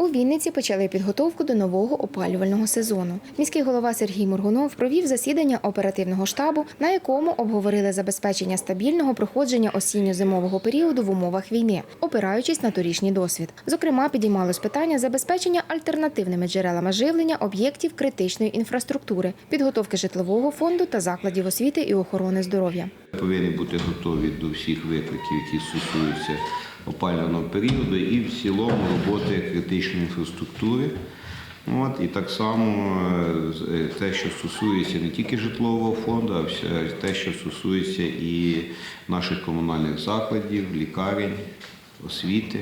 У Вінниці почали підготовку до нового опалювального сезону. Міський голова Сергій Моргунов провів засідання оперативного штабу, на якому обговорили забезпечення стабільного проходження осінньо-зимового періоду в умовах війни, опираючись на торічній досвід. Зокрема, підіймалось питання забезпечення альтернативними джерелами живлення об'єктів критичної інфраструктури, підготовки житлового фонду та закладів освіти і охорони здоров'я. повинні бути готові до всіх викликів, які стосуються опалювального періоду, і в цілому роботи критичної інфраструктури. От, і так само е, е, те, що стосується не тільки житлового фонду, а те, що стосується і наших комунальних закладів, лікарень, освіти,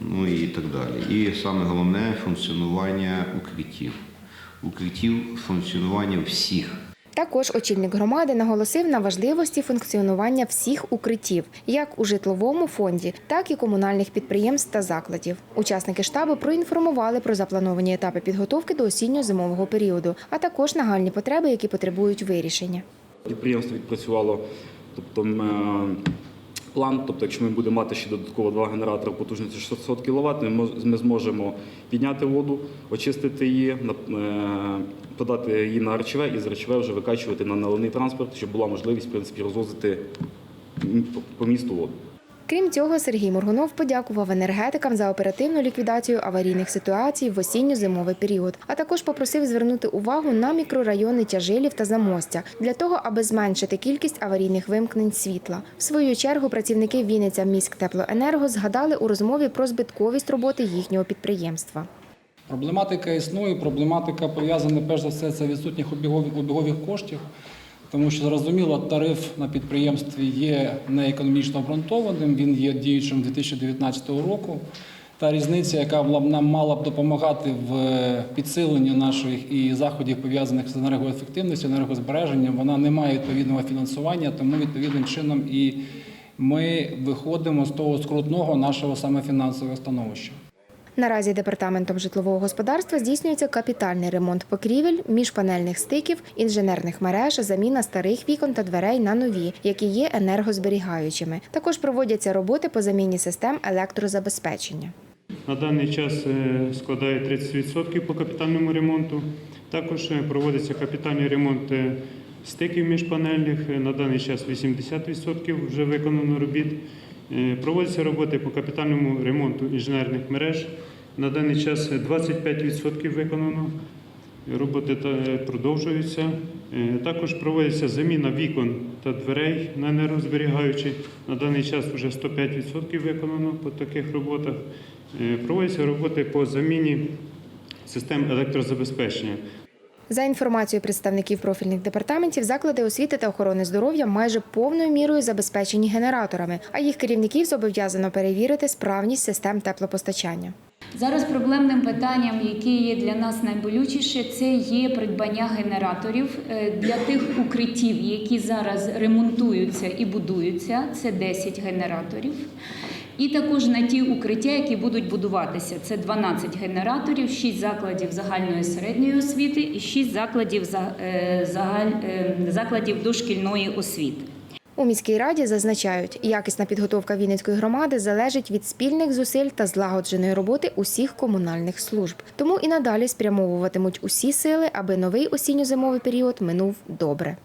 ну і так далі. І саме головне функціонування укриттів. Укриттів функціонування всіх. Також очільник громади наголосив на важливості функціонування всіх укриттів, як у житловому фонді, так і комунальних підприємств та закладів. Учасники штабу проінформували про заплановані етапи підготовки до осінньо-зимового періоду, а також нагальні потреби, які потребують вирішення. Підприємство відпрацювало тобто, е, план. Тобто, якщо ми будемо мати ще додатково два генератори потужністю 600 кВт, ми зможемо підняти воду, очистити її, е, подати її на РЧВ і з РЧВ вже викачувати на наливний транспорт, щоб була можливість в принципі, розвозити по місту воду. Крім цього, Сергій Моргунов подякував енергетикам за оперативну ліквідацію аварійних ситуацій в осінньо-зимовий період, а також попросив звернути увагу на мікрорайони Тяжилів та Замостя для того, аби зменшити кількість аварійних вимкнень світла. В свою чергу працівники Вінниця міськтеплоенерго згадали у розмові про збитковість роботи їхнього підприємства. Проблематика існує, проблематика пов'язана перш за все це відсутніх обігових, коштів, тому що зрозуміло, тариф на підприємстві є не економічно обґрунтованим, він є діючим 2019 року. Та різниця, яка нам мала б допомагати в підсиленні наших і заходів пов'язаних з енергоефективністю, енергозбереженням, вона не має відповідного фінансування, тому відповідним чином і ми виходимо з того скрутного нашого саме фінансового становища. Наразі департаментом житлового господарства здійснюється капітальний ремонт покрівель, міжпанельних стиків, інженерних мереж, заміна старих вікон та дверей на нові, які є енергозберігаючими. Також проводяться роботи по заміні систем електрозабезпечення. На даний час е, складає 30% по капітальному ремонту. Також е, проводиться капітальний ремонт е, стиків міжпанельних. На даний час 80% вже виконано робіт. Е, Проводяться роботи по капітальному ремонту інженерних мереж. На даний час е, 25% виконано. Роботи е, продовжуються. Е, Також проводиться заміна вікон та дверей на енергозберігаючі. На даний час вже 105% виконано по таких роботах. Проводяться роботи по заміні систем електрозабезпечення. За інформацією представників профільних департаментів, заклади освіти та охорони здоров'я майже повною мірою забезпечені генераторами, а їх керівників зобов'язано перевірити справність систем теплопостачання. Зараз проблемним питанням, яке є для нас найболючіше, це є придбання генераторів е, для тих укриттів, які зараз ремонтуються і будуються. Це 10 генераторів. І також на ті укриття, які будуть будуватися. Це 12 генераторів, 6 закладів загальної середньої освіти і 6 закладів, за- е, е, закладів дошкільної освіти. У міській раді зазначають, якісна підготовка Вінницької громади залежить від спільних зусиль та злагодженої роботи усіх комунальних служб. Тому і надалі спрямовуватимуть усі сили, аби новий осінньо-зимовий період минув добре.